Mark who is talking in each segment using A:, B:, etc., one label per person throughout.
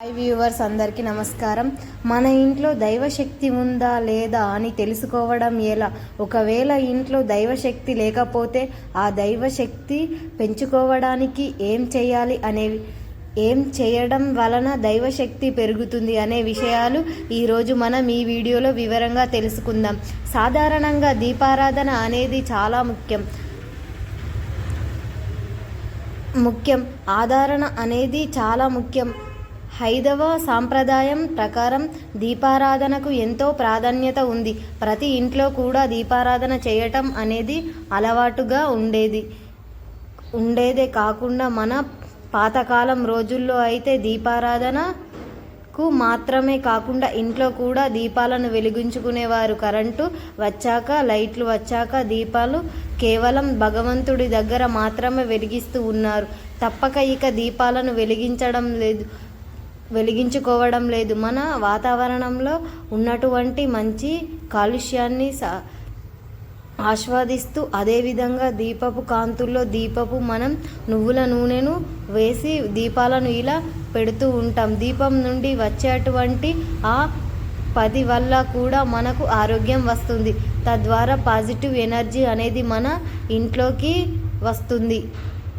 A: Hi viewers అందరికీ నమస్కారం. మన ఇంట్లో దైవశక్తి ఉందా లేదా అని తెలుసుకోవడం ఎలా? ఒకవేళ ఇంట్లో దైవశక్తి లేకపోతే ఆ దైవశక్తి పెంచుకోవడానికి ఏం చేయాలి అనేవి ఏం చేయడం వలన దైవశక్తి పెరుగుతుంది అనే విషయాలు ఈరోజు మనం ఈ వీడియోలో వివరంగా తెలుసుకుందాం. సాధారణంగా దీపారాధన అనేది చాలా ముఖ్యం. ముఖ్యం. ఆదరణ అనేది చాలా ముఖ్యం. హైదవ సాంప్రదాయం ప్రకారం దీపారాధనకు ఎంతో ప్రాధాన్యత ఉంది. ప్రతి ఇంట్లో కూడా దీపారాధన చేయటం అనేది అలవాటుగా ఉండేది. ఉండేదే కాకుండా మన పాతకాలం రోజుల్లో అయితే దీపారాధనకు మాత్రమే కాకుండా ఇంట్లో కూడా దీపాలను వెలిగించుకునేవారు. కరెంటు వచ్చాక లైట్లు వచ్చాక దీపాలు కేవలం భగవంతుడి దగ్గర మాత్రమే వెలిగిస్తూ ఉన్నారు. తప్పక ఇక దీపాలను వెలిగించడం లేదు. వెలిగించుకోవడం లేదు. మన వాతావరణంలో ఉన్నటువంటి మంచి కాలుష్యాన్ని సా ఆస్వాదిస్తూ అదేవిధంగా దీపపు కాంతుల్లో దీపపు మనం నువ్వుల నూనెను వేసి దీపాలను ఇలా పెడుతూ ఉంటాం. దీపం నుండి వచ్చేటువంటి ఆ పది వల్ల కూడా మనకు ఆరోగ్యం వస్తుంది. తద్వారా పాజిటివ్ ఎనర్జీ అనేది మన ఇంట్లోకి వస్తుంది.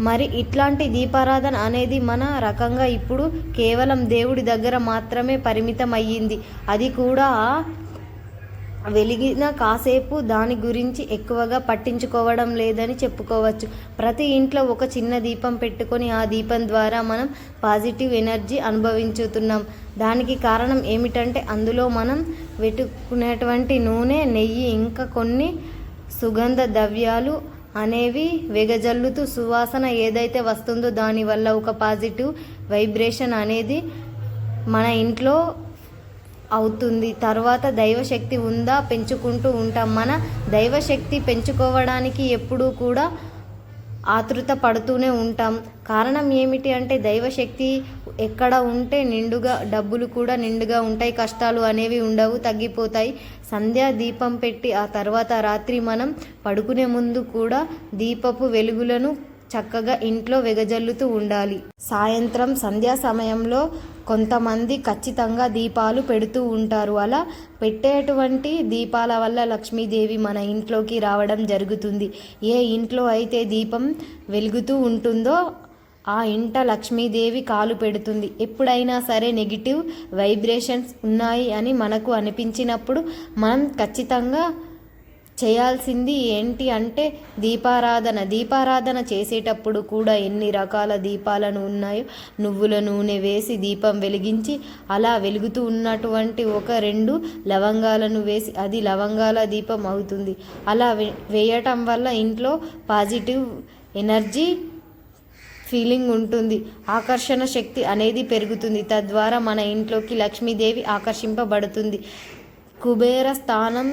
A: మరి ఇట్లాంటి దీపారాధన అనేది మన రకంగా ఇప్పుడు కేవలం దేవుడి దగ్గర మాత్రమే పరిమితం అయ్యింది అది కూడా వెలిగిన కాసేపు దాని గురించి ఎక్కువగా పట్టించుకోవడం లేదని చెప్పుకోవచ్చు. ప్రతి ఇంట్లో ఒక చిన్న దీపం పెట్టుకొని ఆ దీపం ద్వారా మనం పాజిటివ్ ఎనర్జీ అనుభవించుతున్నాం. దానికి కారణం ఏమిటంటే అందులో మనం వెతుకునేటువంటి నూనె నెయ్యి ఇంకా కొన్ని సుగంధ ద్రవ్యాలు అనేవి వెగజల్లుతూ సువాసన ఏదైతే వస్తుందో దానివల్ల ఒక పాజిటివ్ వైబ్రేషన్ అనేది మన ఇంట్లో అవుతుంది. తర్వాత దైవశక్తి ఉందా పెంచుకుంటూ ఉంటాం. మన దైవశక్తి పెంచుకోవడానికి ఎప్పుడూ కూడా ఆతృత పడుతూనే ఉంటాం. కారణం ఏమిటి అంటే దైవశక్తి ఎక్కడ ఉంటే నిండుగా డబ్బులు కూడా నిండుగా ఉంటాయి కష్టాలు అనేవి ఉండవు తగ్గిపోతాయి. సంధ్యా దీపం పెట్టి ఆ తర్వాత రాత్రి మనం పడుకునే ముందు కూడా దీపపు వెలుగులను చక్కగా ఇంట్లో వెగజల్లుతూ ఉండాలి. సాయంత్రం సంధ్యా సమయంలో కొంతమంది ఖచ్చితంగా దీపాలు పెడుతూ ఉంటారు. అలా పెట్టేటువంటి దీపాల వల్ల లక్ష్మీదేవి మన ఇంట్లోకి రావడం జరుగుతుంది. ఏ ఇంట్లో అయితే దీపం వెలుగుతూ ఉంటుందో ఆ ఇంట లక్ష్మీదేవి కాలు పెడుతుంది. ఎప్పుడైనా సరే నెగిటివ్ వైబ్రేషన్స్ ఉన్నాయి అని మనకు అనిపించినప్పుడు మనం ఖచ్చితంగా చేయాల్సింది ఏంటి అంటే దీపారాధన. దీపారాధన చేసేటప్పుడు కూడా ఎన్ని రకాల దీపాలను ఉన్నాయో నువ్వుల నూనె వేసి దీపం వెలిగించి అలా వెలుగుతూ ఉన్నటువంటి ఒక రెండు లవంగాలను వేసి అది లవంగాల దీపం అవుతుంది. అలా వేయటం వల్ల ఇంట్లో పాజిటివ్ ఎనర్జీ ఫీలింగ్ ఉంటుంది. ఆకర్షణ శక్తి అనేది పెరుగుతుంది. తద్వారా మన ఇంట్లోకి లక్ష్మీదేవి ఆకర్షింపబడుతుంది. కుబేర స్థానం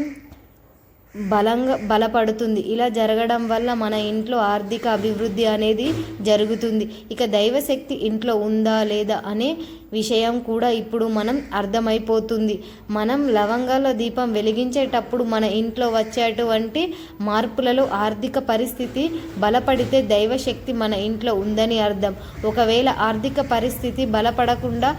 A: బలంగా బలపడుతుంది. ఇలా జరగడం వల్ల మన ఇంట్లో ఆర్థిక అభివృద్ధి అనేది జరుగుతుంది. ఇక దైవశక్తి ఇంట్లో ఉందా లేదా అనే విషయం కూడా ఇప్పుడు మనం అర్థమైపోతుంది. మనం లవంగాల దీపం వెలిగించేటప్పుడు మన ఇంట్లో వచ్చేటువంటి మార్పులలో ఆర్థిక పరిస్థితి బలపడితే దైవశక్తి మన ఇంట్లో ఉందని అర్థం. ఒకవేళ ఆర్థిక పరిస్థితి బలపడకుండా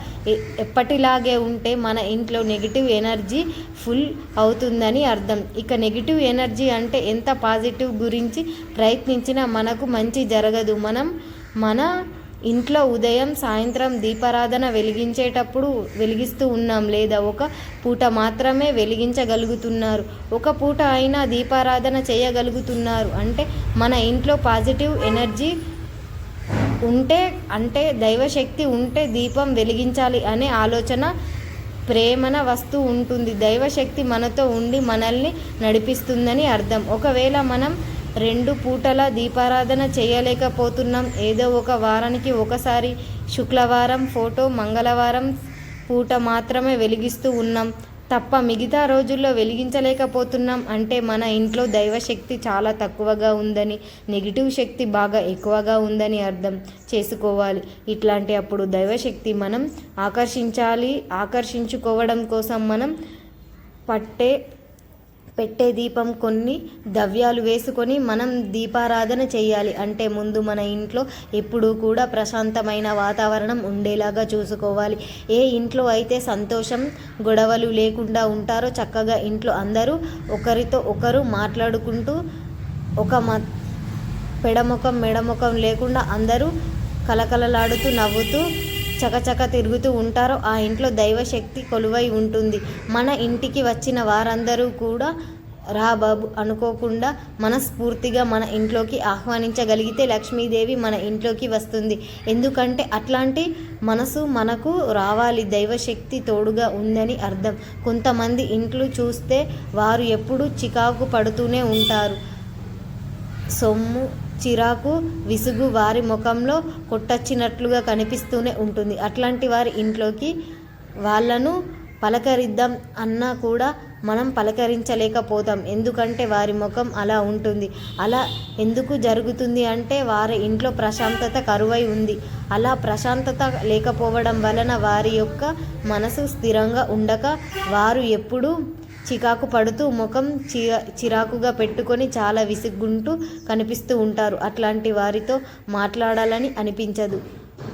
A: ఎప్పటిలాగే ఉంటే మన ఇంట్లో నెగిటివ్ ఎనర్జీ ఫుల్ అవుతుందని అర్థం. ఇక నెగిటివ్ ఎనర్జీ అంటే ఎంత పాజిటివ్ గురించి ప్రయత్నించినా మనకు మంచి జరగదు. మనం మన ఇంట్లో ఉదయం సాయంత్రం దీపారాధన వెలిగించేటప్పుడు వెలిగిస్తూ ఉన్నాం లేదా ఒక పూట మాత్రమే వెలిగించగలుగుతున్నారు. ఒక పూట అయినా దీపారాధన చేయగలుగుతున్నారు. అంటే మన ఇంట్లో పాజిటివ్ ఎనర్జీ ఉంటే అంటే దైవశక్తి ఉంటే దీపం వెలిగించాలి అనే ఆలోచన ప్రేమన వస్తూ ఉంటుంది. దైవశక్తి మనతో ఉండి మనల్ని నడిపిస్తుందని అర్థం. ఒకవేళ మనం రెండు పూటల దీపారాధన చేయలేకపోతున్నాం. ఏదో ఒక వారానికి ఒకసారి శుక్రవారం ఫోటో మంగళవారం పూట మాత్రమే వెలిగిస్తూ ఉన్నాం. తప్ప మిగతా రోజుల్లో వెలిగించలేకపోతున్నాం. అంటే మన ఇంట్లో దైవశక్తి చాలా తక్కువగా ఉందని నెగిటివ్ శక్తి బాగా ఎక్కువగా ఉందని అర్థం చేసుకోవాలి. ఇట్లాంటి అప్పుడు దైవశక్తి మనం ఆకర్షించాలి. ఆకర్షించుకోవడం కోసం మనం పట్టే పెట్టే దీపం కొన్ని ద్రవ్యాలు వేసుకొని మనం దీపారాధన చేయాలి. అంటే ముందు మన ఇంట్లో ఎప్పుడూ కూడా ప్రశాంతమైన వాతావరణం ఉండేలాగా చూసుకోవాలి. ఏ ఇంట్లో అయితే సంతోషం గొడవలు లేకుండా ఉంటారో చక్కగా ఇంట్లో అందరూ ఒకరితో ఒకరు మాట్లాడుకుంటూ ఒక మ పెడముఖం మెడముఖం లేకుండా అందరూ కలకలలాడుతూ నవ్వుతూ చకచక తిరుగుతూ ఉంటారో ఆ ఇంట్లో దైవశక్తి కొలువై ఉంటుంది. మన ఇంటికి వచ్చిన వారందరూ కూడా రా బాబు అనుకోకుండా మనస్ఫూర్తిగా మన ఇంట్లోకి ఆహ్వానించగలిగితే లక్ష్మీదేవి మన ఇంట్లోకి వస్తుంది. ఎందుకంటే అట్లాంటి మనసు మనకు రావాలి దైవశక్తి తోడుగా ఉందని అర్థం. కొంతమంది ఇంట్లో చూస్తే వారు ఎప్పుడూ చికాకు పడుతూనే ఉంటారు. సొమ్ము చిరాకు విసుగు వారి ముఖంలో కొట్టచ్చినట్లుగా కనిపిస్తూనే ఉంటుంది. అట్లాంటి వారి ఇంట్లోకి వాళ్ళను పలకరిద్దాం అన్నా కూడా మనం పలకరించలేకపోతాం. ఎందుకంటే వారి ముఖం అలా ఉంటుంది. అలా ఎందుకు జరుగుతుంది అంటే వారి ఇంట్లో ప్రశాంతత కరువై ఉంది. అలా ప్రశాంతత లేకపోవడం వలన వారి యొక్క మనసు స్థిరంగా ఉండక వారు ఎప్పుడూ చికాకు పడుతూ ముఖం చిరా చిరాకుగా పెట్టుకొని చాలా విసుగ్గుంటూ కనిపిస్తూ ఉంటారు. అట్లాంటి వారితో మాట్లాడాలని అనిపించదు.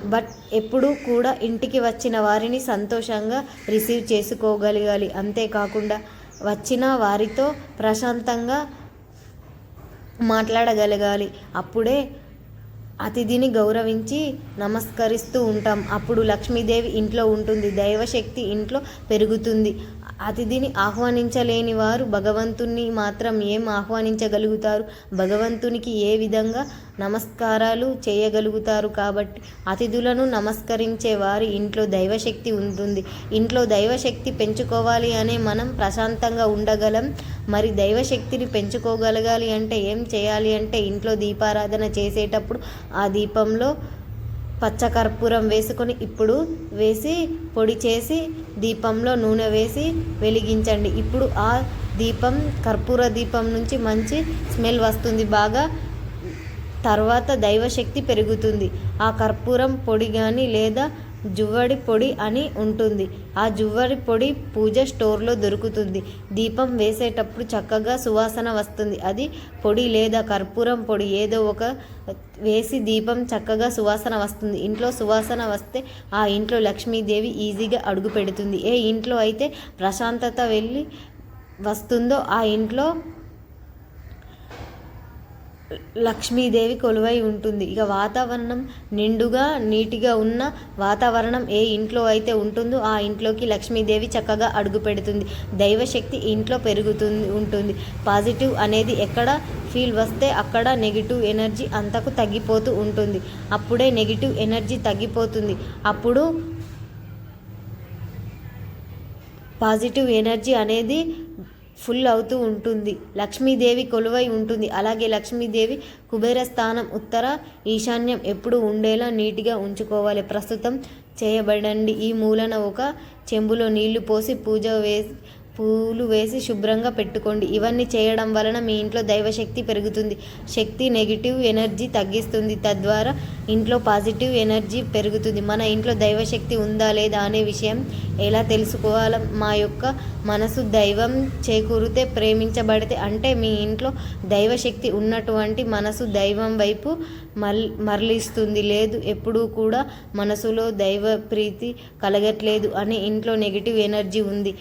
A: బట్ ఎప్పుడూ కూడా ఇంటికి వచ్చిన వారిని సంతోషంగా రిసీవ్ చేసుకోగలగాలి. అంతేకాకుండా వచ్చిన వారితో ప్రశాంతంగా మాట్లాడగలగాలి. అప్పుడే అతిథిని గౌరవించి నమస్కరిస్తూ ఉంటాం. అప్పుడు లక్ష్మీదేవి ఇంట్లో ఉంటుంది. దైవశక్తి ఇంట్లో పెరుగుతుంది. అతిథిని ఆహ్వానించలేని వారు భగవంతుణ్ణి మాత్రం ఏం ఆహ్వానించగలుగుతారు? భగవంతునికి ఏ విధంగా నమస్కారాలు చేయగలుగుతారు? కాబట్టి అతిథులను నమస్కరించే వారి ఇంట్లో దైవశక్తి ఉంటుంది. ఇంట్లో దైవశక్తి పెంచుకోవాలి అనే మనం ప్రశాంతంగా ఉండగలం. మరి దైవశక్తిని పెంచుకోగలగాలి అంటే ఏం చేయాలి అంటే ఇంట్లో దీపారాధన చేసేటప్పుడు ఆ దీపంలో పచ్చకర్పూరం వేసుకొని ఇప్పుడు వేసి పొడి చేసి దీపంలో నూనె వేసి వెలిగించండి. ఇప్పుడు ఆ దీపం కర్పూర దీపం నుంచి మంచి స్మెల్ వస్తుంది బాగా. తర్వాత దైవశక్తి పెరుగుతుంది. ఆ కర్పూరం పొడి కానీ లేదా జువ్వడి పొడి అని ఉంటుంది. ఆ జువ్వడి పొడి పూజ స్టోర్లో దొరుకుతుంది. దీపం వేసేటప్పుడు చక్కగా సువాసన వస్తుంది. అది పొడి లేదా కర్పూరం పొడి ఏదో ఒక వేసి దీపం చక్కగా సువాసన వస్తుంది. ఇంట్లో సువాసన వస్తే ఆ ఇంట్లో లక్ష్మీదేవి ఈజీగా అడుగు పెడుతుంది. ఏ ఇంట్లో అయితే ప్రశాంతత వెళ్ళి వస్తుందో ఆ ఇంట్లో లక్ష్మీదేవి కొలువై ఉంటుంది. ఇక వాతావరణం నిండుగా నీటిగా ఉన్న వాతావరణం ఏ ఇంట్లో అయితే ఉంటుందో ఆ ఇంట్లోకి లక్ష్మీదేవి చక్కగా అడుగు పెడుతుంది. దైవశక్తి ఇంట్లో పెరుగుతుంది ఉంటుంది. పాజిటివ్ అనేది ఎక్కడ ఫీల్ వస్తే అక్కడ నెగిటివ్ ఎనర్జీ అంతకు తగ్గిపోతూ ఉంటుంది. అప్పుడే నెగిటివ్ ఎనర్జీ తగ్గిపోతుంది. అప్పుడు పాజిటివ్ ఎనర్జీ అనేది ఫుల్ అవుతూ ఉంటుంది. లక్ష్మీదేవి కొలువై ఉంటుంది. అలాగే లక్ష్మీదేవి కుబేర స్థానం ఉత్తర ఈశాన్యం ఎప్పుడు ఉండేలా నీట్గా ఉంచుకోవాలి. ప్రస్తుతం చేయబడండి. ఈ మూలన ఒక చెంబులో నీళ్ళు పోసి పూజ వేసి పూలు వేసి శుభ్రంగా పెట్టుకోండి. ఇవన్నీ చేయడం వలన మీ ఇంట్లో దైవశక్తి పెరుగుతుంది. శక్తి నెగిటివ్ ఎనర్జీ తగ్గిస్తుంది. తద్వారా ఇంట్లో పాజిటివ్ ఎనర్జీ పెరుగుతుంది. మన ఇంట్లో దైవశక్తి ఉందా లేదా అనే విషయం ఎలా తెలుసుకోవాలో? మా యొక్క మనసు దైవం చేకూరితే ప్రేమించబడితే అంటే మీ ఇంట్లో దైవశక్తి ఉన్నటువంటి మనసు దైవం వైపు మల్ మరలిస్తుంది. లేదు ఎప్పుడూ కూడా మనసులో దైవ ప్రీతి కలగట్లేదు అని ఇంట్లో నెగిటివ్ ఎనర్జీ ఉంది.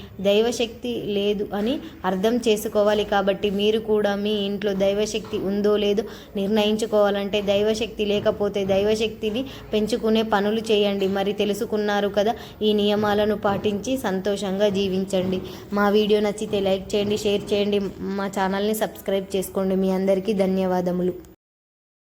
A: దైవశక్తి లేదు అని అర్థం చేసుకోవాలి కాబట్టి మీరు కూడా మీ ఇంట్లో దైవశక్తి ఉందో లేదో నిర్ణయించుకోవాలంటే దైవశక్తి లేకపోతే దైవశక్తిని పెంచుకునే పనులు చేయండి. మరి తెలుసుకున్నారు కదా ఈ నియమాలను పాటించి సంతోషంగా జీవించండి. మా వీడియో నచ్చితే లైక్ చేయండి షేర్ చేయండి. మా ఛానల్ని సబ్స్క్రైబ్ చేసుకోండి. మీ అందరికీ ధన్యవాదములు.